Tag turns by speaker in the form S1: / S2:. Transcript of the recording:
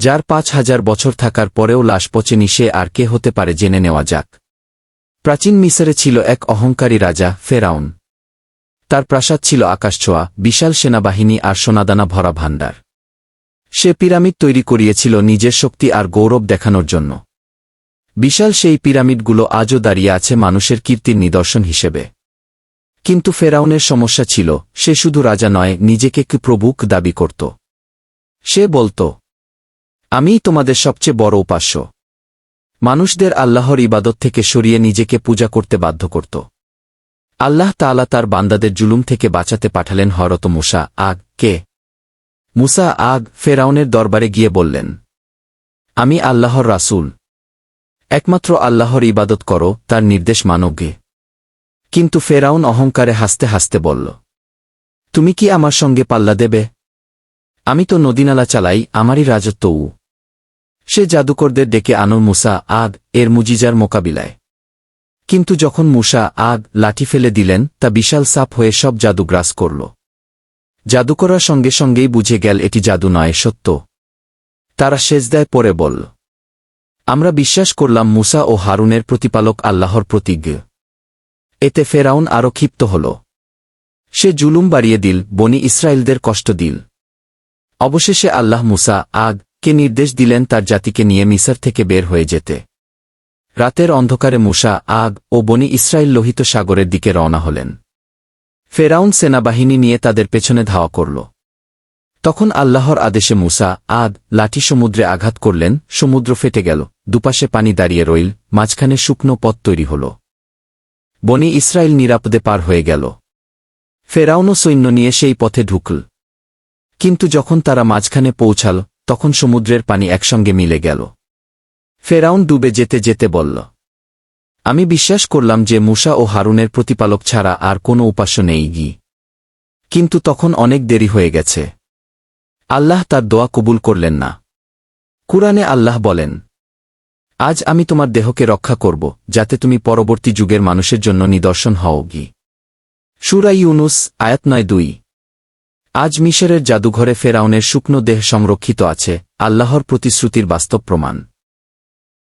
S1: যার পাঁচ হাজার বছর থাকার পরেও লাশ পচেনি সে আর কে হতে পারে জেনে নেওয়া যাক। প্রাচীন মিসরে ছিল এক অহংকারী রাজা, ফেরাউন। তার প্রাসাদ ছিল আকাশছোঁয়া বিশাল সেনাবাহিনী আর সোনাদানা ভরা ভাণ্ডার। সে পিরামিড তৈরি করিয়েছিল নিজের শক্তি আর গৌরব দেখানোর জন্য। বিশাল সেই পিরামিডগুলো আজও দাঁড়িয়ে আছে মানুষের কীর্তির নিদর্শন হিসেবে। কিন্তু ফেরাউনের সমস্যা ছিল, সে শুধু রাজা নয়, নিজেকে কি প্রভুক দাবি করত। সে বলত আমিই তোমাদের সবচেয়ে বড় উপাস্য। মানুষদের আল্লাহর ইবাদত থেকে সরিয়ে নিজেকে পূজা করতে বাধ্য করত। আল্লাহ তাআলা তার বান্দাদের জুলুম থেকে বাঁচাতে পাঠালেন হরত মুসা আগ কে। মুসা আগ ফেরাউনের দরবারে গিয়ে বললেন, আমি আল্লাহর রাসূল। একমাত্র আল্লাহর ইবাদত করো, তার নির্দেশ মানবগে কিন্তু ফেরাউন অহংকারে হাসতে হাসতে বলল, তুমি কি আমার সঙ্গে পাল্লা দেবে? আমি তো নদীনালা চালাই, আমারই রাজত্ব উ। সে জাদুকরদের ডেকে আনো মুসা, আদ, এর মুজিজার মোকাবিলায়। কিন্তু যখন মুসা, আদ, লাঠি ফেলে দিলেন, তা বিশাল সাপ হয়ে সব জাদু গ্রাস করল। জাদুকরার সঙ্গে সঙ্গেই বুঝে গেল এটি জাদু নয়, সত্য। তারা সেজদায় পরে বলল, আমরা বিশ্বাস করলাম মুসা ও হারুনের প্রতিপালক আল্লাহর প্রতিজ্ঞ এতে ফেরাউন আরও ক্ষিপ্ত হল। সে জুলুম বাড়িয়ে দিল, বনি ইসরায়েলদের কষ্ট দিল। অবশেষে আল্লাহ মুসা আগ কে নির্দেশ দিলেন তার জাতিকে নিয়ে মিসর থেকে বের হয়ে যেতে। রাতের অন্ধকারে মুসা, আগ ও বনি ইসরায়েল লোহিত সাগরের দিকে রওনা হলেন। ফেরাউন সেনাবাহিনী নিয়ে তাদের পেছনে ধাওয়া করল। তখন আল্লাহর আদেশে মুসা, আগ লাঠি সমুদ্রে আঘাত করলেন, সমুদ্র ফেটে গেল, দুপাশে পানি দাঁড়িয়ে রইল, মাঝখানে শুকনো পথ তৈরি হল। বনি ইসরায়েল নিরাপদে পার হয়ে গেল। ফেরাউনও সৈন্য নিয়ে সেই পথে ঢুকল। কিন্তু যখন তারা মাঝখানে পৌঁছাল তখন সমুদ্রের পানি একসঙ্গে মিলে গেল। ফেরাউন ডুবে যেতে যেতে বলল, আমি বিশ্বাস করলাম যে মুসা ও হারুনের প্রতিপালক ছাড়া আর কোনো উপাস্য নেই গি। কিন্তু তখন অনেক দেরি হয়ে গেছে। আল্লাহ তার দোয়া কবুল করলেন না। কুরআনে আল্লাহ বলেন, আজ আমি তোমার দেহকে রক্ষা করব, যাতে তুমি পরবর্তী যুগের মানুষের জন্য নিদর্শন হও গি। সুরা ইউনুস, আয়াত নয় দুই। আজ মিশরের জাদুঘরে ফেরাউনের শুকনো দেহ সংরক্ষিত আছে আল্লাহর প্রতিশ্রুতির বাস্তব প্রমাণ।